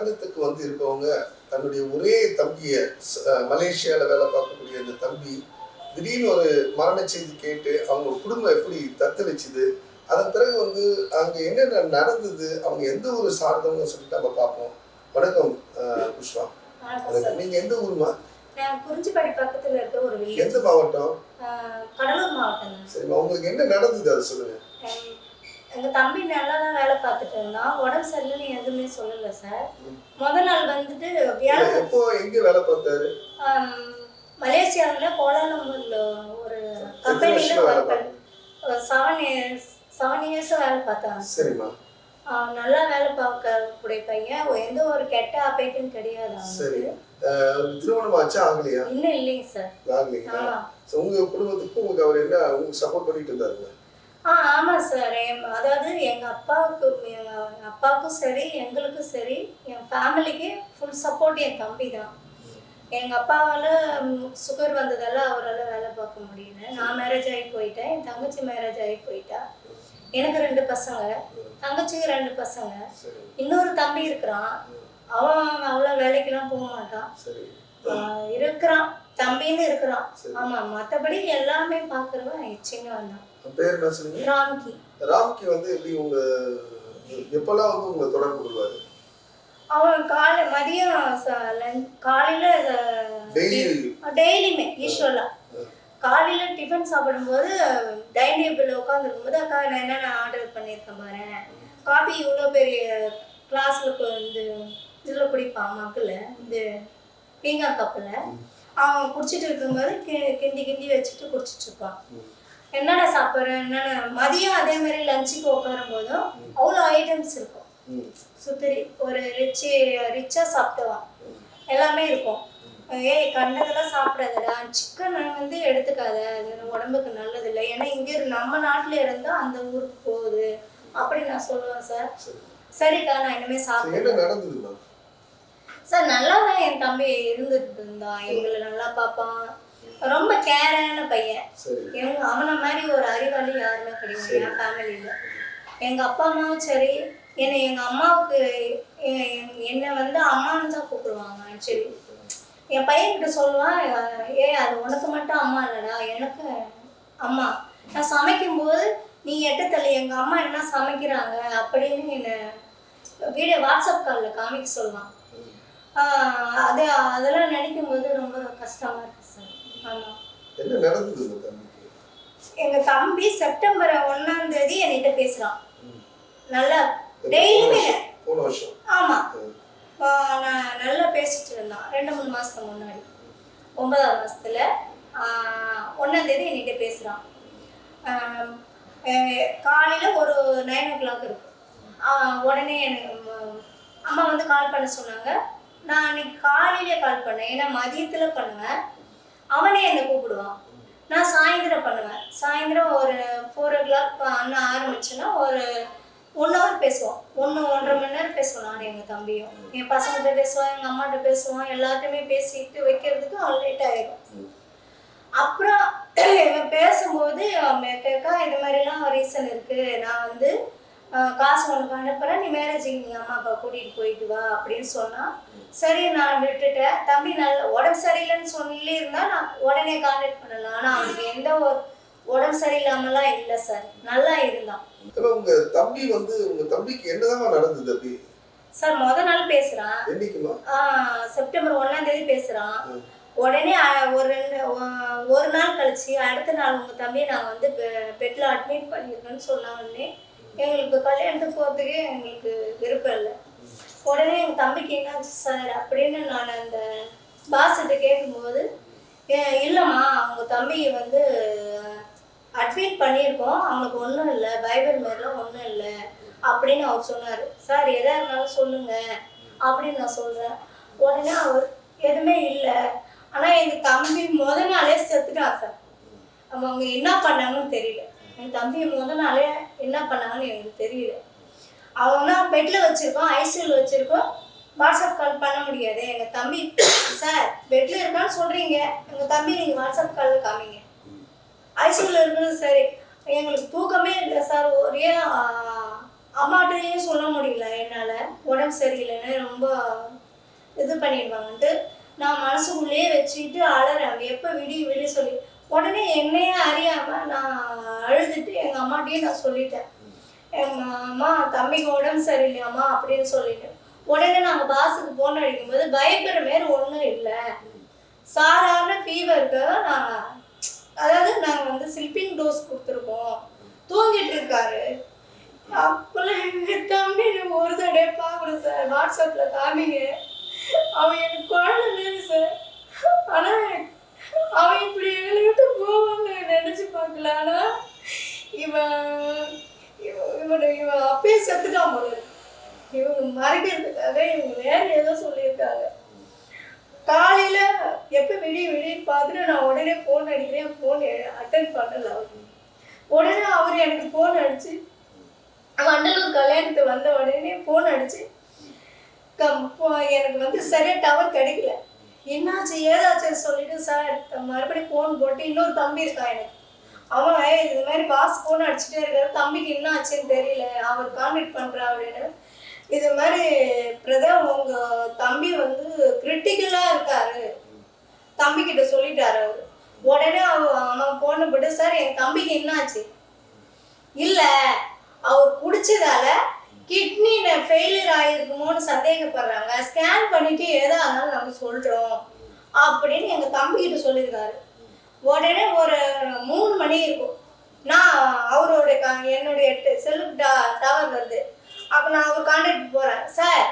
அரங்கத்துக்கு வந்து இருக்கவங்க தன்னுடைய ஒரே தம்பியை மலேசியால வேலை பார்க்கக்கூடிய அந்த தம்பி திடீர்னு ஒரு மரண செய்தி கேட்டு அவங்க குடும்பம் எப்படி தத்தளிச்சுது அதன் பிறகு வந்து அங்க என்னென்ன நடந்தது அவங்க எந்த ஊர் சார்ந்தவங்க சொல்லிட்டு நம்ம பார்ப்போம். வணக்கம் புஷ்பா நீங்க எந்த ஊர்மா? குறிஞ்சிப்பாடி பக்கத்துல இருக்க ஒரு எந்த மாவட்டம்? கடலூர் மாவட்டம் சரிம்மா உங்களுக்கு என்ன நடந்தது அதை சொல்லுங்க. எம், எங்க தம்பி நல்லா தான் வேலை பார்த்துட்டு இருந்தான். உடம்பு சரியில்லைன்னு எதுவுமே சொல்லல சார். முத நாள் வந்துட்டு வியாழ எப்போ எங்க வேலை பார்த்தாரு? மலேசியாவில் கோலாலம்பூர்ல ஒரு கம்பெனியில் வேலை ஒர்க் பண்ணி செவன் இயர்ஸ் செவன் இயர்ஸும் வேலை பார்த்தாங்க சரிம்மா. நல்லா வேலை பார்க்கக்கூடிய பையன். எந்த ஒரு கெட்ட அப்பேட்டும் கிடையாது சரி. திருமணம் ஆச்சா? ஆகலையா? இன்னும் இல்லைங்க சார். ஆகலைங்களா? உங்க குடும்பத்துக்கு உங்களுக்கு அவர் என்ன உங்களுக்கு சப்போர்ட் பண்ணிட்டு இருந்தாருங்க? ஆ ஆமாம் சார் என் அதாவது எங்கள் அப்பாவுக்கு எங்கள் அப்பாவுக்கும் சரி எங்களுக்கும் சரி என் ஃபேமிலிக்கு ஃபுல் சப்போர்ட் என் தம்பி தான். எங்கள் அப்பாவால் சுகர் வந்ததால அவரால் வேலை பார்க்க முடியல. நான் மேரேஜ் ஆகி போயிட்டேன். என் தங்கச்சி மேரேஜ் ஆகி போயிட்டா. எனக்கு ரெண்டு பசங்க. தங்கச்சிக்கு ரெண்டு பசங்க. இன்னொரு தம்பி இருக்கிறான். அவன் அவ்வளோ வேலைக்கெல்லாம் போக மாட்டான். இருக்கிறான். தம்பின்னு இருக்கிறான். ஆமாம் மற்றபடி எல்லாமே பார்க்குறவன் சின்னவன் தான். பேர் என்ன சொன்னீங்க ராம்கி. ராம்கி வந்து எப்படி உங்க எப்பெல்லாம் வந்து உங்களை தொடர்பு கொள்வாரு? அவன் காலை மதியம் காலையில் டெய்லி. டெய்லியுமே யூஸ்வலாக காலையில் டிஃபன் சாப்பிடும்போது டைனிங் டேபிளில் உட்காந்துருக்கும்போது அக்கா நான் என்னென்ன ஆர்டர் பண்ணியிருக்கேன் பாரு. காபி இவ்வளோ பெரிய கிளாஸில் வந்து இதில் குடிப்பான் மக்கில். இந்த பீங்கா கப்பில். அவன் குடிச்சிட்டு இருக்கும்போது கிண்டி கிண்டி வச்சுட்டு குடிச்சிட்டு இருப்பான். என்னென்ன சாப்பிட்றேன் என்னென்ன. மதியம் அதே மாதிரி லஞ்சுக்கு உட்காரும் போதும் அவ்வளோ ஐட்டம்ஸ் இருக்கும். சுத்தரி ஒரு ரிச்சு ரிச்சாக சாப்பிடுவான் எல்லாமே இருக்கும். ஏய் கண்டதெல்லாம் சாப்பிடாதடா. சிக்கன் வந்து எடுத்துக்காத. அது உடம்புக்கு நல்லது இல்லை ஏன்னா இங்கே நம்ம நாட்டில் இருந்தால் அந்த ஊருக்கு போகுது. அப்படி நான் சொல்லுவேன் சார். சரி சரிக்கா நான் இனிமேல் சாப்பிடுவேன் சார் நல்லா தான் என் தம்பி இருந்துட்டு இருந்தான் எங்களை நல்லா பார்ப்பான். ரொம்ப கேரான பையன். சரி. எங்க அவனை மாதிரி ஒரு அறிவாளி யாருமே கிடையாது. என் ஃபேமிலியில் எங்கள் அப்பா அம்மாவும் சரி. என்னை எங்கள் அம்மாவுக்கு என்னை வந்து அம்மான்னு தான் கூப்பிடுவாங்க. ஆக்சுவலி என் பையன்கிட்ட சொல்லுவான் ஏ அது உனக்கு மட்டும் அம்மா இல்லைடா. எனக்கு அம்மா. நான் சமைக்கும்போது நீ எட்ட தள்ளி எங்கள் அம்மா என்ன சமைக்கிறாங்க? அப்படின்னு என்னை வீடியோ வாட்ஸ்அப் காலில் காமிக்க சொல்லுவான். அது அதெல்லாம் நினைக்கும் போது ரொம்ப கஷ்டமாக இருக்கு. சார் ஆமாம் என்ன நடந்தது உங்க தம்பிக்கு? எங்க தம்பி செப்டம்பர் ஒன்னாம் தேதி என்கிட்ட பேசுறான். நல்லா டெய்லியுமே. போன வருஷம். ஆமா. நான் நல்லா பேசிட்டு இருந்தான். ரெண்டு மூணு மாசத்துக்கு முன்னாடி. ஒன்பதாம் மாசத்துல ஒண்ணாம் தேதி என்கிட்ட பேசுறான். காலையில ஒரு நைன் ஓ கிளாக் இருக்கும் உடனே எனக்கு அம்மா வந்து கால் பண்ண சொன்னாங்க. நான் அன்னைக்கு காலையிலே கால் பண்ணேன். ஏன்னா மதியத்துல பண்ணுவேன். அவனே என்னை கூப்பிடுவான். நான் சாயந்தரம் பண்ணுவேன். சாயந்தரம் ஒரு ஃபோர் ஓ கிளாக் அண்ணன் ஆரம்பிச்சுன்னா ஒரு ஒன் ஹவர் பேசுவோம். ஒன்று ஒன்றரை மணி நேரம் பேசுவோம் நான் எங்கள் தம்பியும். என் பசங்கள்கிட்ட பேசுவான் எங்கள் அம்மாட்ட பேசுவான் எல்லாத்தையுமே பேசிட்டு வைக்கிறதுக்கு அவன் லேட் ஆகிடும் அப்புறம் இவன் பேசும்போது கேட்கா இது மாதிரிலாம் ரீசன் இருக்குது நான் வந்து காசு உனக்கு அனுப்புகிறேன் நீ மேரேஜுக்கு நீ அம்மா அப்பா கூட்டிகிட்டு போயிட்டு வா. அப்படின்னு சொன்னால் சரி நான் விட்டுட்டேன். தம்பி நல்ல உடம்பு சரியில்லைன்னு சொல்லியிருந்தா நான் உடனே கான்டாக்ட் பண்ணலாம். ஆனால் அவனுக்கு எந்த ஒரு உடம்பு சரியில்லாமலாம் இல்லை சார் நல்லா இருந்தான். உங்க தம்பி வந்து உங்க தம்பிக்கு என்னதான் நடந்தது அப்படி சார் முத நாள் என்னைக்குமா? செப்டம்பர் ஒன்றாம் தேதி பேசுகிறான் ம். உடனே ஒரு ரெண்டு ஒரு நாள் கழிச்சு அடுத்த நாள் உங்கள் தம்பியை நாங்கள் வந்து பெட்டில் அட்மிட் பண்ணியிருக்கோன்னு சொன்ன உடனே எங்களுக்கு கல்யாணத்துக்கு போகிறதுக்கு எங்களுக்கு விருப்பம் இல்லை. உடனே எங்கள் தம்பிக்கு என்னாச்சு சார் அப்படின்னு நான் அந்த பாஸ்கிட்ட கேட்கும்போது "ஏ- இல்லைம்மா அவங்க தம்பி வந்து அட்மிட் பண்ணியிருக்கோம். அவனுக்கு ஒன்றும் இல்லை. பைபிள் மாதிரிலாம் ஒன்றும் இல்லை. அப்படின்னு அவர் சொன்னார். சார் எதாக இருந்தாலும் சொல்லுங்கள் அப்படின்னு நான் சொல்கிறேன் உடனே அவர் எதுவுமே இல்லை. ஆனால் எங்கள் தம்பி முத நாளே செத்துட்டான் சார் அவங்க என்ன பண்ணாங்கன்னு தெரியல. என் தம்பி முத நாளே என்ன பண்ணாங்கன்னு எனக்கு தெரியல. அவங்க பெட்டில் வச்சுருக்கோம் ஐசியூவில் வச்சுருக்கோம். வாட்ஸ்அப் கால் பண்ண முடியாது. எங்கள் தம்பி சார் பெட்டில் இருக்கான்னு சொல்கிறீங்க எங்கள் தம்பி நீங்கள் வாட்ஸ்அப் காலில் காமிங்க. ஐசியூவில் இருக்கிறது சரி. எங்களுக்கு தூக்கமே இல்லை சார். ஒரே அம்மாட்டையும் சொல்ல முடியல என்னால். உடம்பு சரியில்லைன்னு ரொம்ப இது பண்ணிடுவாங்கன்ட்டு நான் மனசுக்குள்ளேயே வச்சுக்கிட்டு அழறேன் எப்போ விடி விடிய சொல்லி உடனே என்னையே அறியாமல் நான் அழுதுட்டு எங்கள் அம்மாட்டையும் நான் சொல்லிட்டேன். அம்மா தம்பிக்கு உடம்பு சரியில்லையாம்மா அப்படின்னு சொல்லிட்டு. உடனே நாங்கள் பாஸுக்கு போன் அடிக்கும்போது பயப்படுற மாரி ஒன்றும் இல்லை. சாதாரண ஃபீவருக்கு நாங்கள் அதாவது நாங்கள் வந்து ஸ்லிப்பிங் டோஸ் கொடுத்துருக்கோம். தூங்கிட்டு இருக்காரு. அப்பெல்லாம் எங்கள் தம்பி ஒரு தடவை பார்க்கணும் சார். வாட்ஸ்அப்பில் காமிங்க. அவன் எனக்கு குழந்தை மாரி சார். ஆனால் அவன் இப்படி எங்களை விட்டு போவான்னு நினச்சி பார்க்கல. ஆனால் இவன் இவன் இவன் அப்பயே செத்துட்டான் போல இவங்க மறைக்கிறதுக்காக இவங்க வேற ஏதோ சொல்லியிருக்காங்க. காலையில எப்போ விடிய விடிய பார்த்துட்டு நான் உடனே ஃபோன் அடிக்கிறேன். ஃபோன் அட்டன் பண்ணல அவர். உடனே அவர் எனக்கு ஃபோன் அடிச்சு வண்டலூர் கல்யாணத்துக்கு வந்த உடனே ஃபோன் அடிச்சு கம் எனக்கு வந்து சரியா டவர் கிடைக்கல. என்னாச்சு ஏதாச்சும் சொல்லிட்டு சார் மறுபடியும் ஃபோன் போட்டு இன்னொரு தம்பி இருக்கான் எனக்கு. அவன் இது மாதிரி பாஸ் ஃபோன் அடிச்சுட்டே இருக்காரு தம்பிக்கு என்ன ஆச்சுன்னு தெரியல. அவர் கான்டாக்ட் பண்ணுறா அப்படின்னு. இது மாதிரி பிரதம் உங்கள் தம்பி வந்து கிரிட்டிக்கலாக இருக்காரு. தம்பி கிட்ட சொல்லிட்டாரு அவர். உடனே அவன் அவன் போன போட்டு சார் என் தம்பிக்கு என்னாச்சு இல்லை அவர் குடிச்சதால கிட்னி ஃபெயிலியர் ஆகிருக்குமோன்னு சந்தேகப்படுறாங்க. ஸ்கேன் பண்ணிட்டு எதாக இருந்தாலும் நம்ம சொல்கிறோம் அப்படின்னு எங்கள் தம்பிக்கிட்ட சொல்லியிருக்காரு. உடனே ஒரு மூணு மணி இருக்கும். நான் அவரோட என்னுடைய செல்லுக்கு டவர் வருது. அப்போ நான் அவர் கான்டாக்ட் போகிறேன் சார்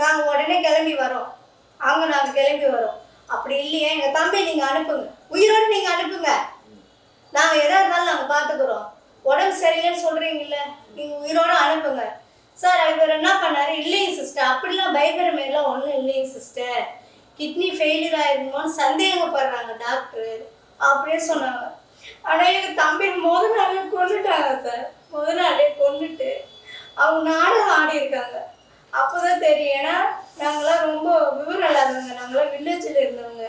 நாங்கள் உடனே கிளம்பி வரோம். அவங்க நாங்கள் கிளம்பி வரோம். அப்படி இல்லையே எங்கள் தம்பி நீங்கள் அனுப்புங்க. உயிரோடு நீங்கள் அனுப்புங்க. நாங்கள் எதாக இருந்தாலும் நாங்கள் பார்த்துக்குறோம் உடம்பு சரியில்லைன்னு சொல்கிறீங்கல்ல நீங்கள் உயிரோட அனுப்புங்க. சார் இவர் என்ன பண்ணார்? இல்லைங்க சிஸ்டர் அப்படிலாம் பயப்படுற மாரிலாம் ஒன்றும் இல்லைங்க சிஸ்டர் கிட்னி ஃபெயிலியர் ஆயிருக்குமோன்னு சந்தேகப்படுறாங்க டாக்டர் அப்படின்னு சொன்னாங்க. ஆனால் எங்கள் தம்பி முத நாளே கொண்டுட்டாங்க சார்? முத நாளே கொண்டுட்டு அவங்க நாடகம் ஆடி இருக்காங்க. அப்போதான் தெரியும். ஏன்னா நாங்களாம் ரொம்ப விவரம் இல்லாதவங்க. நாங்களாம் வில்லேஜில் இருந்தவங்க.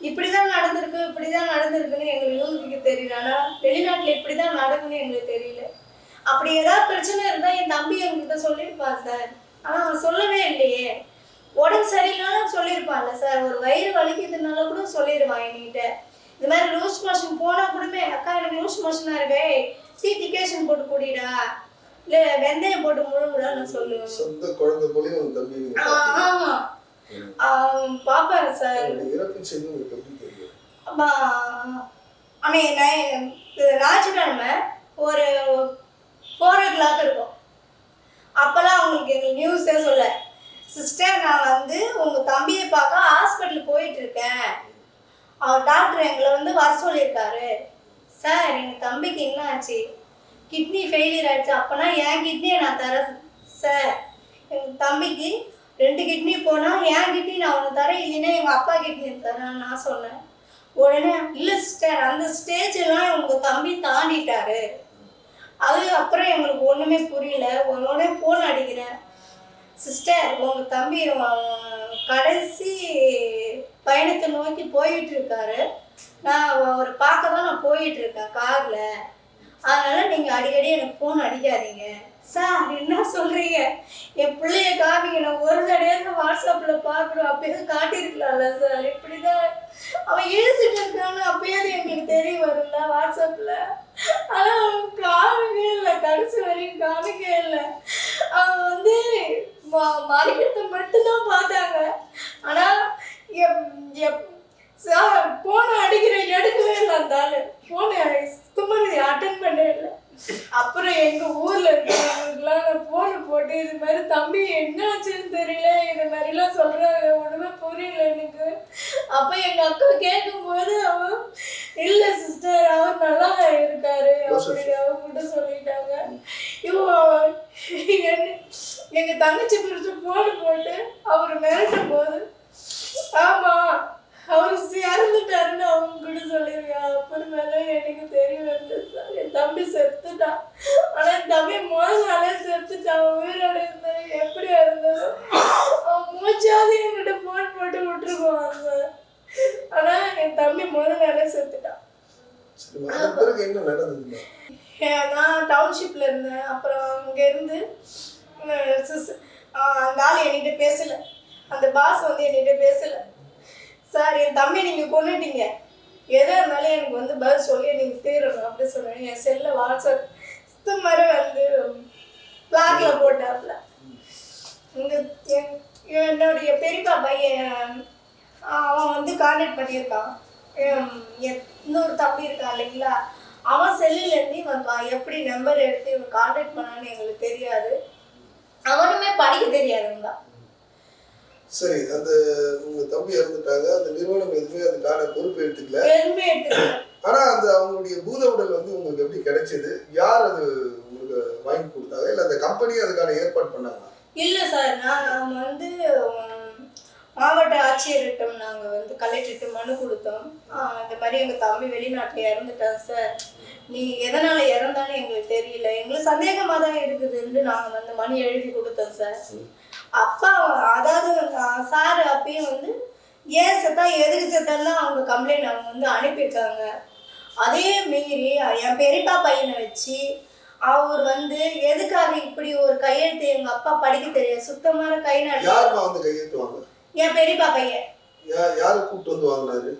இப்படி தான் நடந்திருக்கு இப்படி தான் நடந்திருக்குன்னு எங்களுக்கு தெரியல. ஆனால் வெளிநாட்டில் இப்படி தான் நடக்குன்னு எங்களுக்கு தெரியல. அப்படி ஏதாவது பிரச்சனை இருந்தால் என் தம்பி எங்ககிட்ட சொல்லியிருப்பான் சார். ஆனால் அவன் சொல்லவே இல்லையே. உடம்பு சரியில்லைனாலும் சொல்லியிருப்பான்ல சார். ஒரு வயிறு வலிக்குதுனால கூட சொல்லிடுவான் என்கிட்ட. இது மாதிரி லூஸ் மோஷன் போனால் கூடமே அக்கா எனக்கு லூஸ் மோஷனாக இருக்கே. டீ டிகேஷன் போட்டு குடிடா. இல்லை வெந்தயம் போட்டு முழுமுடா நான் சொல்லுவேன் சொந்த குழந்தை போலயும் உங்க தம்பி நீங்க ஆ, பார்த்தீங்க. ஆமா. ஆ, பாப்பேன் சார். இறப்பு செய்தி உங்களுக்கு எப்படி தெரியும். அப்பா, அன்னைக்கு நை இது ஞாயிற்றுக்கிழமை ஒரு ஃபோர் ஓ கிளாக் இருக்கும். அப்போல்லாம் அவங்களுக்கு எங்களுக்கு நியூஸே சொல்ல சிஸ்டர் நான் வந்து உங்கள் தம்பியை பார்க்க ஹாஸ்பிட்டல் போயிட்டு இருக்கேன். அவர் டாக்டர் எங்களை வந்து வர சொல்லியிருக்காரு. சார் எங்கள் தம்பிக்கு என்ன ஆச்சு? கிட்னி ஃபெயிலியர் ஆயிடுச்சு. அப்போனா என் கிட்னியை நான் தரேன் சார் எங்கள் தம்பிக்கு ரெண்டு கிட்னி போனால் என் கிட்னி நான் ஒன்று தரேன் இல்லைன்னா எங்கள் அப்பா கிட்னி தரேன் நான் சொன்னேன். உடனே இல்லை சிஸ்டர் அந்த ஸ்டேஜெலாம் உங்கள் தம்பி தாண்டிட்டாரு. அதுக்கப்புறம் எங்களுக்கு ஒன்றுமே புரியல. உடனே ஃபோன் அடிக்கிறேன். சிஸ்டர் உங்கள் தம்பி கடைசி பயணத்தை நோக்கி போயிட்டு இருக்காரு நான் அவர் பார்க்க தான் நான் போயிட்டு இருக்கேன் காரில். அதனால நீங்கள் அடிக்கடி எனக்கு ஃபோன் அடிக்காதீங்க. சார் என்ன சொல்கிறீங்க என் பிள்ளைய காமிங்க நான் ஒரு தடையாக வாட்ஸ்அப்பில் பார்க்குறோம் அப்பயே காட்டியிருக்கலாம்ல சார். இப்படிதான் அவன் எழுதிட்டு இருக்கான்னு அப்பயாவது எங்களுக்கு தெரிய வரும்ல வாட்ஸ்அப்பில் ஆனால் அவன் காமிக்கவே இல்லை. கடைசி வரைக்கும் காமிக்கவே இல்லை. அவன் வந்து மறைக்கிறத மட்டும்தான் பார்த்தாங்க. ஆனால் ஃபோனை அடிக்கிற எடுக்கவே இல்லை அந்த ஆள். ஃபோனை சுத்தமாக அட்டன் பண்ணவே இல்லை. அப்புறம் எங்கள் ஊரில் இருக்கிறவங்களுக்குலாம் நான் ஃபோனை போட்டு இது மாதிரி தம்பி என்ன ஆச்சுன்னு தெரியல. இது மாதிரிலாம் சொல்கிறாங்க ஒன்றுமே புரியல எனக்கு. அப்போ எங்கள் அக்கா கேட்கும்போது அவன் இல்லை சிஸ்டர் அவர் நல்லா இருக்காரு. அப்படி அவங்ககிட்ட சொல்லிட்டாங்க. இவன் எங்கள் தங்கச்சி பிடிச்சி ஃபோன் போட்டு அவர் மிரட்டும் போது ஆமாம் அவர் இறந்துட்டாருன்னு அவங்க கூட சொல்லியிருக்காங்க அப்புறமேல எனக்கு தெரிய வந்து என் தம்பி செத்துட்டான் ஆனால் என் தம்பி முதல் நாளே செத்துட்டான் அவன் உயிரோட இருந்தா எப்படி இருந்தது அவன் மூச்சாவது என்கிட்ட ஃபோன் போட்டு விட்டுருக்குவான் சார் ஆனால் என் தம்பி முதல் நாளே செத்துட்டான் சரி அதன் பிறகு என்ன நடந்ததுமா ஏன் நான் டவுன்ஷிப்பில் இருந்தேன். அப்புறம் அங்கேருந்து அந்த ஆள் என்கிட்ட பேசலை. அந்த பாஸ் வந்து என்கிட்ட பேசலை. சார் என் தம்பி நீங்கள் கொண்டுட்டீங்க எதாக இருந்தாலும் எனக்கு வந்து பதில் சொல்லி நீங்கள் தீரணும் அப்படி சொன்னேன். என் செல்லில் வாட்ஸ்அப் சுத்த மாதிரி வந்து பிளாக்ல போட்டாப்ல இங்க என்- என்னுடைய பெரியப்பா பையன் அவன் வந்து கான்டாக்ட் பண்ணியிருக்கான். என் இன்னொரு தம்பி இருக்கான் இல்லைங்களா? அவன் செல்லுலேருந்து இவன் எப்படி நம்பர் எடுத்து இவன் கான்டாக்ட் பண்ணான்னு எங்களுக்கு தெரியாது. அவனுமே படிக்க தெரியாதுங்க சரி அந்த உங்க தம்பி இறந்துட்டாங்க அந்த நிறுவனம் எதுவுமே அதுக்கான பொறுப்பு எடுத்துக்கல. எதுவுமே எடுத்துக்கல. ஆனா அந்த அவங்களுடைய பூத உடல் வந்து உங்களுக்கு எப்படி கிடைச்சது? யார் அது உங்களுக்கு வாங்கி கொடுத்தாங்க? இல்ல அந்த கம்பெனி அதுக்கான ஏற்பாடு பண்ணாங்க இல்லை சார் நான் வந்து மாவட்ட ஆட்சியர்கிட்டம் நாங்கள் வந்து கலெக்டர்கிட்ட மனு கொடுத்தோம். இந்த மாதிரி எங்கள் தம்பி வெளிநாட்டில் இறந்துட்டான் சார். நீ எதனால் இறந்தான்னு எங்களுக்கு தெரியல. எங்களுக்கு சந்தேகமாக தான் இருக்குதுன்னு நாங்கள் வந்து மனு எழுதி கொடுத்தோம் சார். அப்பா அதாவது சார் அப்பயும் வந்து ஏன் செத்தா எதுக்கு செத்தாலாம் அவங்க கம்ப்ளைண்ட் அவங்க வந்து அனுப்பியிருக்காங்க. அதே மீறி என் பெரியப்பா பையனை வச்சு அவர் வந்து எதுக்காக இப்படி ஒரு கையெழுத்து எங்க அப்பா படிக்க தெரியாது. சுத்தமான கை நாட்டு என் பெரியப்பா பையன். யாரை கூப்பிட்டு வந்து வாங்கினாரு?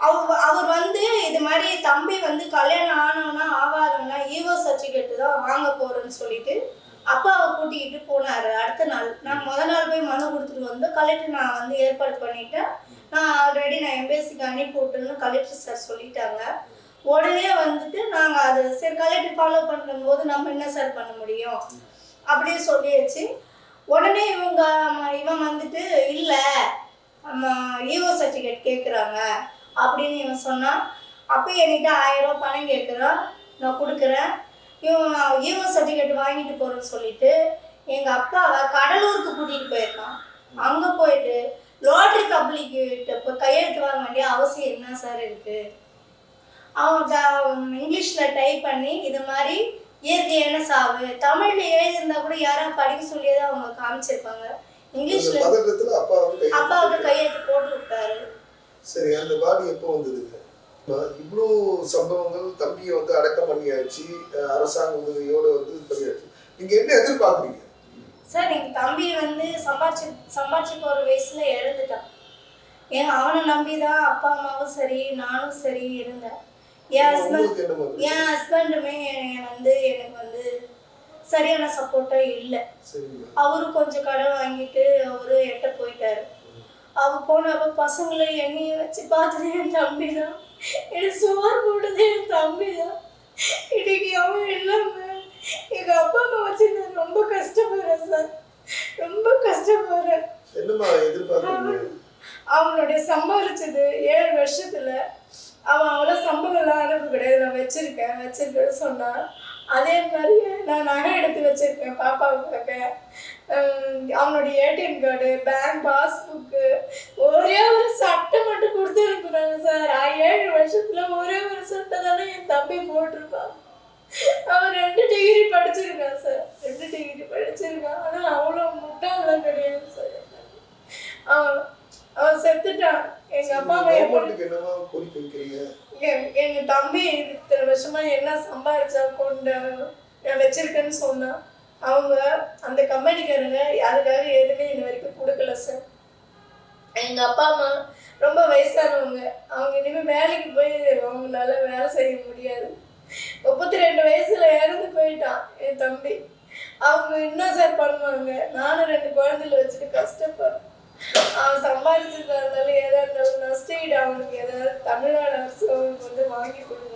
அவர் அவர் வந்து இது மாதிரி தம்பி வந்து கல்யாணம் ஆனவனா ஆகாதவனா ஈவோ சர்டிஃபிகேட் தான் வாங்க போறேன்னு சொல்லிட்டு அப்பாவை கூட்டிக்கிட்டு போனாரு. அடுத்த நாள் நான் முத நாள் போய் மனு கொடுத்துட்டு வந்து கலெக்டர் நான் வந்து ஏற்பாடு பண்ணிட்டேன். நான் ஆல்ரெடி நான் எம்பேசிக்கு அனுப்பி விட்டுன்னு கலெக்டர் சார் சொல்லிட்டாங்க. உடனே வந்துட்டு நாங்கள் அது சரி கலெக்டர் ஃபாலோ பண்ணும்போது நம்ம என்ன சார் பண்ண முடியும்? அப்படியே சொல்லியாச்சு. உடனே இவங்க இவன் வந்துட்டு இல்லை ஈஓ சர்டிஃபிகேட் கேட்குறாங்க அப்படின்னு இவன் சொன்னான். அப்போ என்கிட்ட ஆயிரம் ரூபா பணம் கேட்குறான் நான் கொடுக்குறேன். இவன் ஈஓ சர்டிஃபிகேட் வாங்கிட்டு போகிறேன்னு சொல்லிட்டு எங்கள் அப்பாவை கடலூருக்கு கூட்டிகிட்டு போயிருக்கான். அங்கே போயிட்டு ரோட்டரி பப்ளிக்கிட்ட இப்போ கையெழுத்து வாங்க வேண்டிய அவசியம் என்ன சார் இருக்குது அவன் இங்கிலீஷில் டைப் பண்ணி இது மாதிரி இயற்கையான சாவு? தமிழில் எழுதியிருந்தா கூட யாராவது படிக்க சொல்லியே தான் அவங்க காமிச்சிருப்பாங்க. இங்கிலீஷில் பதட்டத்துல அப்பா வந்து அப்பாவுக்கு கையெழுத்து கையெழுத்து போட்டு விட்டாரு சரி அந்த பாடி எப்போ வந்ததுங்க இவ்வளோ சம்பவங்கள் தம்பியை வந்து அடக்கம் பண்ணியாச்சு அரசாங்க உதவியோட வந்து பண்ணியாச்சு. நீங்க என்ன எதிர்பார்க்குறீங்க? சார் எங்கள் தம்பி வந்து சம்பாரிச்சு சம்பாரிச்சு போகிற வயசில் இறந்துட்டான். ஏன் அவனை நம்பி தான் அப்பா அம்மாவும் சரி நானும் சரி இருந்தேன். என் ஹஸ்பண்ட் என்ன என் ஹஸ்பண்டுமே வந்து எனக்கு வந்து சரியான சப்போர்ட்டாக இல்லை. சரிங்க. அவரு கொஞ்சம் கடன் வாங்கிட்டு அவரு எட்ட போயிட்டாரு. அவ போனப்ப பசங்களை எண்ணெயை வச்சு பார்த்தது என் தம்பி தான். எனக்கு சோறு போட்டது என் தம்பி தான். இன்னைக்கு அவன் இல்லாம எங்க அப்பா அம்மா வச்சு நான் ரொம்ப கஷ்டப்படுறேன் சார். ரொம்ப கஷ்டப்படுறேன். அவனுடைய சம்பாதிச்சது ஏழு வருஷத்துல அவன் அவ்வளோ சம்பளம்லாம் அனுப்ப கிடையாது. நான் வச்சிருக்கேன். வச்சிருக்கேன்னு சொன்னான் அதே மாதிரி நான் நகை எடுத்து வச்சிருக்கேன். பாப்பாவுக்காக. அவனுடைய ஏடிஎம் கார்டு பேங்க் பாஸ்புக்கு ஒரே ஒரு சட்டை மட்டும் கொடுத்து அனுப்புனாங்க சார் ஏழு வருஷத்துல ஒரே ஒரு சட்டை தானே என் தம்பி போட்டிருப்பான். அவன் ரெண்டு டிகிரி படிச்சிருக்கான் சார். ரெண்டு டிகிரி படிச்சிருக்கான். ஆனால் அவ்வளோ முட்டாள்லாம் கிடையாது சார். அவன் அவன் செத்துட்டான் எங்க அப்பா அம்மா எங்க தம்பி இத்தனை வருஷமா என்ன சம்பாதிச்சா கொண்டு நான் வச்சிருக்கேன்னு சொன்னான் அவங்க அந்த கம்பெனிக்காரங்க அதுக்காக எதுவுமே இன்ன வரைக்கும் கொடுக்கல சார் எங்க அப்பா அம்மா ரொம்ப வயசானவங்க. அவங்க இனிமே வேலைக்கு போய் அவங்களால வேலை செய்ய முடியாது. முப்பத்தி ரெண்டு வயசுல இறந்து போயிட்டான் என் தம்பி. அவங்க என்ன சார் பண்ணுவாங்க. நானும் ரெண்டு குழந்தைல வச்சுட்டு கஷ்டப்படுறேன் அவன் சம்பாதிச்சதா இருந்தாலும் எதா இருந்தாலும் நஷ்டஈடு அவனுக்கு ஏதாவது தமிழ்நாடு அரசு அவனுக்கு வந்து வாங்கி கொடுக்கணும்.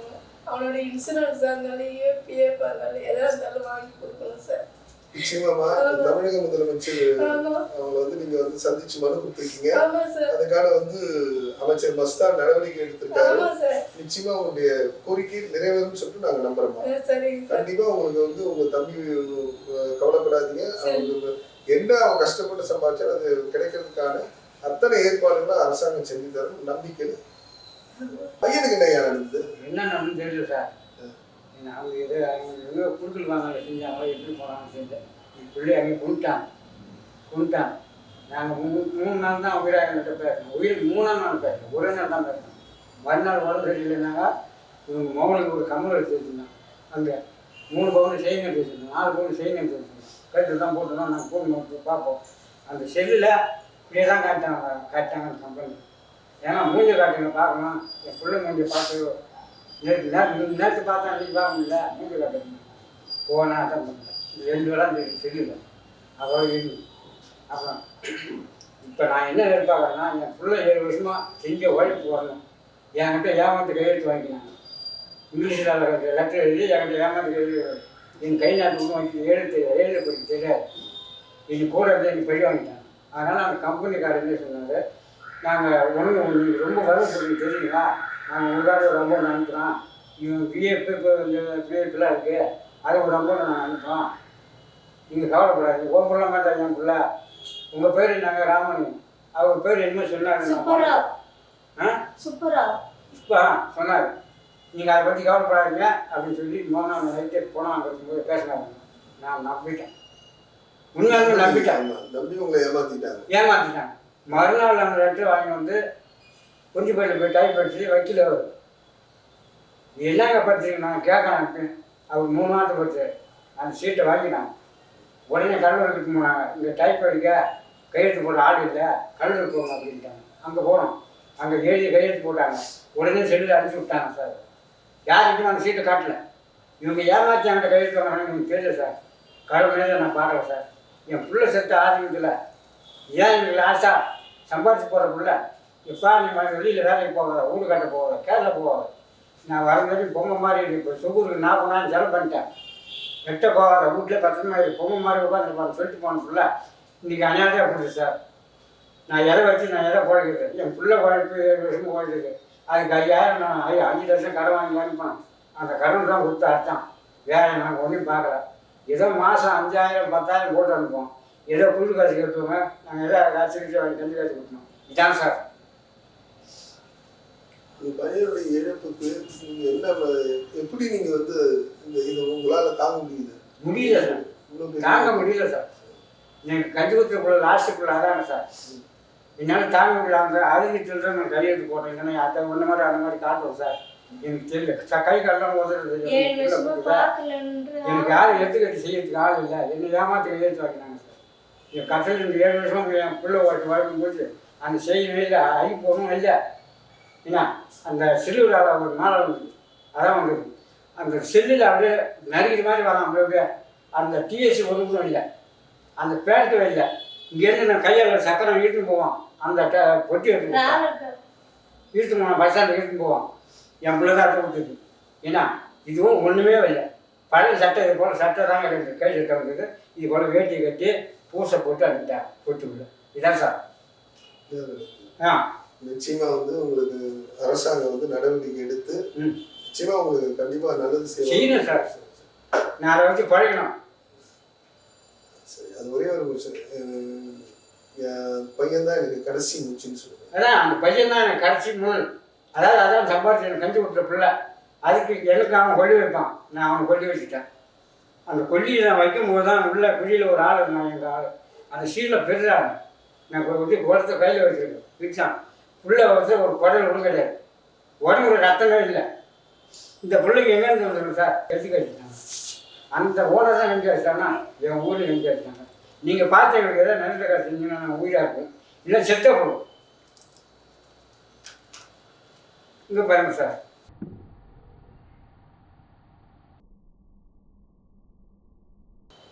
அவனோட இன்சூரன்ஸாக இருந்தாலும் இஎஃப்பிஎஃப் இருந்தாலும் எதா இருந்தாலும் வாங்கி கொடுக்கணும் சார் நிச்சயமாமா தமிழக முதலமைச்சர் ஆமா. அவங்க வந்து நீங்க வந்து சந்திச்சு மனு கொடுத்துருக்கீங்க. அதுக்கான வந்து அமைச்சர் மஸ்தான் நடவடிக்கை எடுத்திருக்காரு. நிச்சயமா உங்களுடைய கோரிக்கை நிறைவேறும்னு சொல்லிட்டு நாங்க நம்புறோமா கண்டிப்பா உங்களுக்கு வந்து உங்க தம்பி கவலைப்படாதீங்க. அவங்களுக்கு என்ன அவங்க கஷ்டப்பட்டு சம்பாதிச்சாலும் அது கிடைக்கிறதுக்கான அத்தனை ஏற்பாடுகளும் அரசாங்கம் செஞ்சு தரும். நம்பிக்கை பையனுக்கு என்ன ஐயா நடந்தது? என்ன நடந்து தெரியல சார் அவங்க எது அவங்க செஞ்சாங்களோ எப்படி போனாங்கன்னு செஞ்சேன் என் பிள்ளை அங்கே கொண்டுட்டான். கொண்டுட்டாங்க நாங்கள் மூணு மூணு நாள் தான் உயிராகிட்ட பேசணும் உயிர் மூணாம் நாள் பேசணும் ஒரே நாள் தான் பேசணும் மறுநாள் உடம்பு சரியில்லைனாங்க இவங்க மோகனுக்கு ஒரு கம்மல் எடுத்து வச்சுருந்தாங்க. அங்கே மூணு பவுன் செயின் எடுத்து வச்சுருந்தோம் நாலு பவுன் செயின் எடுத்து கருத்து தான் போட்டு தான் நாங்கள் போகணும் பார்ப்போம். அந்த செல்லில் இப்படியே தான் காட்டாங்க காட்டாங்க அந்த கம்பெனி ஏன்னா மூஞ்சி காட்டுங்க பார்க்கணும். என் பிள்ளை மூஞ்சி பார்த்து நேற்று நேரத்து நேற்று பார்த்தா அன்றைக்கி பார்க்க முடியல மூஞ்சி காட்டுங்க போனால் அட்டன் ரெண்டு வேலை தெரியும் செல்லில். அவ்வளோ இருக்கு அப்புறம் இப்போ நான் என்ன எதிர்பார்க்குறேன்னா என் பிள்ளை ஏழு வருஷமாக செஞ்ச உழைப்பு வரணும் என்கிட்ட ஏமாந்து கையெழுத்து வாங்கினாங்க. இங்கிலீஷில் லெட்டர் எழுதி என்கிட்ட ஏமாந்து கையெழுத்து என் கை நாட்டு ஒன்றும் வாங்கி எழுத்து எழுத படிக்க தெரியாது என் கூட இருந்து எனக்கு பழி வாங்கிட்டாங்க. அதனால் அந்த கம்பெனிக்காரர் என்ன சொன்னார்? நாங்கள் ஒன்று நீங்கள் ரொம்ப வருத்தப்படுங்க தெரியுங்களா நாங்கள் உங்களால் ரொம்ப அனுப்புகிறோம் இவன் பிஎஃப் இப்போ இந்த பிஎஃப்லாம் இருக்குது அதை ஒரு ரொம்ப நாங்கள் அனுப்புகிறோம் நீங்கள் கவலைப்படாது உன் பிள்ளை மாட்டாங்க என் பிள்ளை உங்கள் பேர் என்னங்க? ராமணி அவர் பேர் என்ன சொன்னாங்க இப்போ சொன்னார். நீங்கள் அதை பற்றி கவலைப்படாதீங்க அப்படின்னு சொல்லி மோகன் நைட்டே அங்கே இருக்கும்போது பேசினாங்க நான் நம்பிட்டேன். உண்மையாலுமே நம்பிட்டேன். நம்பி உங்களை ஏமாத்திட்டாங்க. ஏமாத்திட்டாங்க. மறுநாள் அந்த லெட்டர் வாங்கி வந்து குஞ்சு பையில போய் டைப் அடிச்சு வைக்கல அவர் என்னங்க பத்திரிக்கை நான் கேட்கறேன் அவர் மூணு மாதம் பத்து அந்த சீட்டை வாங்கினாங்க உடனே கடலூருக்கு போனாங்க. இங்கே டைப் அடிக்க கையெழுத்து போட ஆள் இல்லை. கடலூர் போகணும் அப்படின்ட்டாங்க. அங்கே போனோம். அங்கே எழுதி கையெழுத்து போட்டாங்க. உடனே செல்லில் அனுப்பிச்சி விட்டாங்க சார். யாருக்கும் அந்த சீட்டை காட்டல. இவங்க ஏமாற்றி அங்கே கையெழுத்து வாங்கினாங்க எனக்கு தெரியல சார். கடவுளே நான் பார்க்கல சார். என் பிள்ளை செத்த ஆரம்பிக்கல ஏன் எங்களுக்கு லாஸ்டா சம்பாதிச்சு போகிற பிள்ளை. இப்போ நீ வெளியில் வேலைக்கு போகாத ஊடு கட்ட போகாத கேரளா போகாத. நான் வர பொம்மை மாதிரி இருக்கு. இப்போ சுகருக்கு நாற்பது நாள் செலவு பண்ணிட்டேன். வெட்ட போகாத வீட்டில் பத்திரமா இருக்கு. பொம்மை மாதிரி உட்காந்துருப்பாங்க சொல்லிட்டு போன பிள்ளை. இன்றைக்கி அநியாயத்தையாக போகுது சார். நான் எதை வச்சு நான் எதை குழைக்கிறது என் பிள்ளை குழைப்பு ஏழு வருஷம் அதுக்கு ஐயாயிரம் நான் அஞ்சு லட்சம் கடன் வாங்கி அனுப்பினேன் அந்த கடன் தான் கொடுத்த அர்த்தம். வேற நாங்கள் ஒன்றும் பார்க்கல. ஏதோ மாதம் அஞ்சாயிரம் பத்தாயிரம் போட்டு அனுப்புவோம். ஏதோ புது காசு கட்டுவோங்க. நாங்கள் ஏதோ காசு கிச்சு வாங்கி கஞ்சி காசு கொடுத்தோம் இதான் சார். உங்க பையனுடைய இழப்புக்கு நீங்க என்ன எப்படி நீங்க வந்து இந்த இது உங்களால தாங்க முடியுது? முடியல சார். தாங்க முடியல சார். எனக்கு கஞ்சி குத்துக்குள்ள லாஸ்ட்டுக்குள்ள அதாங்க சார். என்னால் தாங்க முடியல அந்த அறிவித்தில் தான் நான் கையெழுத்து போட்டேன் இல்லைன்னா அதை ஒன்று மாதிரி அந்த மாதிரி காட்டுவோம் சார். எனக்கு தெரியல. சார் கை வருஷமா பார்க்கலன்ற எனக்கு யாரும் எடுத்துக்கட்டி செய்யறதுக்கு ஆள் இல்லை. என்னை ஏமாத்தி கையெழுத்து வைக்கிறாங்க சார். என் கட்டளை இந்த ஏழு வருஷம் என் பிள்ளை ஓட்டு வரும்போது அந்த செய்யவே இல்லை ஐ போகணும் இல்லை. என்ன அந்த சிலுவிலால் ஒரு நாள் வந்தது. அதான் வந்தது. அந்த செல்லில் அப்படியே நறுக்கிற மாதிரி வரான். அப்படியே அந்த டிஎஸ்சி ஒதுக்கணும் இல்லை. அந்த பேண்ட்டு இல்லை. இங்கேருந்து நான் கையால் சக்கரம் இழுத்துன்னு போவான். அந்த ட- பொட்டி எடுத்து இழுத்துன்னு போவான். பஸ் ஸ்டாண்டில் இழுத்துன்னு போவான். என் பிள்ளை தான் விட்டுது ஏன்னா இதுவும் ஒன்றுமே இல்லை. பழைய சட்டை இது போல் சட்டை தாங்க இருக்குது கை சட்டை வந்தது இது போல் வேட்டி கட்டி பூசை போட்டு அனுப்பிட்டேன் பொட்டுக்குள்ள இதான் சார். ஆ. நிச்சயமா வந்து உங்களுக்கு அரசாங்கம் வந்து நடவடிக்கை எடுத்து ம். நிச்சயமா உங்களுக்கு கண்டிப்பா நல்லது செய்யணும் சார். நான் அதை வச்சு பழகணும். சரி அது ஒரே ஒரு என் பையன் தான் எனக்கு கடைசி மூச்சுன்னு சொல்லுவேன். அதான் அந்த பையன் தான் எனக்கு கடைசி மூணு அதாவது அதான் சம்பாதிச்சு எனக்கு கஞ்சி கொடுத்த பிள்ளை. அதுக்கு எனக்கு அவன் கொல்லி வைப்பான்? நான் அவனை கொல்லி வச்சுட்டேன். அந்த கொல்லியை நான் வைக்கும்போது தான் உள்ள குழியில் ஒரு ஆள் இருந்தான் எங்கள் ஆள். அந்த சீலை பெருறாங்க நான் கொ- கொட்டி குளத்தை கையில் வச்சுருக்கேன் விற்றான் புள்ள வந்து ஒரு குடல் ஒன்றும் கிடையாது. உடம்புல ரத்தமே இல்லை. இந்த பிள்ளைக்கு எங்கேருந்து வந்துடும் சார்? எடுத்து கட்டிட்டாங்க அந்த ஓனர் தான் எங்கே வச்சாங்கன்னா என் ஊரில் எங்கே வச்சாங்க நீங்கள் பார்த்தவங்களுக்கு எதாவது நல்ல காசு செஞ்சீங்கன்னா நான் உயிராக இருக்கும் இல்லை செத்த போடும் இங்கே பாருங்க சார்.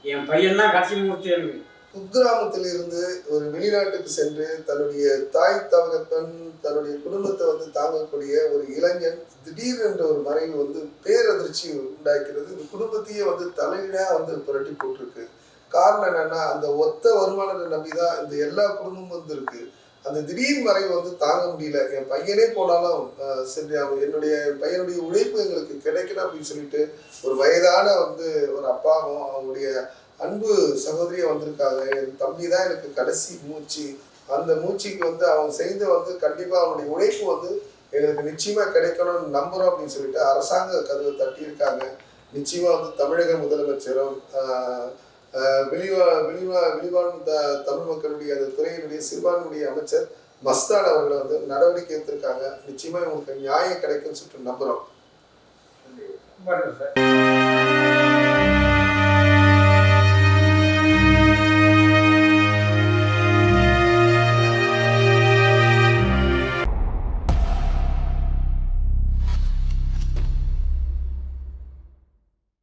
என் பையன் தான் கடைசி மூர்த்தி எனக்கு. குக்கிராமத்தில் இருந்து ஒரு வெளிநாட்டுக்கு சென்று தன்னுடைய தாய் தகப்பன் தன்னுடைய குடும்பத்தை வந்து தாங்கக்கூடிய ஒரு இளைஞன் திடீர் என்ற ஒரு மறைவு வந்து பேரதிர்ச்சி உண்டாக்கிறது. இந்த குடும்பத்தையே வந்து தலையிடா வந்து புரட்டி போட்டிருக்கு. காரணம் என்னன்னா அந்த ஒத்த வருமானத்தை நம்பி தான் இந்த எல்லா குடும்பமும் வந்து இருக்கு அந்த திடீர் மறைவு வந்து தாங்க முடியல. என் பையனே போனாலும் சென்று சரி அவன் என்னுடைய பையனுடைய உழைப்பு எங்களுக்கு கிடைக்கணும் அப்படின்னு சொல்லிட்டு ஒரு வயதான வந்து ஒரு அப்பாவும் அவங்களுடைய அன்பு சகோதரியா வந்திருக்காங்க என் தம்பி தான் எனக்கு கடைசி மூச்சு. அந்த மூச்சுக்கு வந்து அவன் செய்த வந்து கண்டிப்பா அவனுடைய உழைப்பு வந்து எங்களுக்கு நிச்சயமா கிடைக்கணும்னு நம்புறோம் அப்படின்னு சொல்லிட்டு அரசாங்க கதவை தட்டியிருக்காங்க. நிச்சயமா வந்து தமிழக முதலமைச்சரும் ஆஹ், வெளிவா வெளிவா வெளிவாழ்வு த தமிழ் மக்களுடைய அந்த துறையினுடைய சிறுபான்மையுடைய அமைச்சர் மஸ்தான் அவர்களை வந்து நடவடிக்கை எடுத்திருக்காங்க. நிச்சயமா இவங்களுக்கு நியாயம் கிடைக்கும்னு சொல்லிட்டு நம்புறோம்.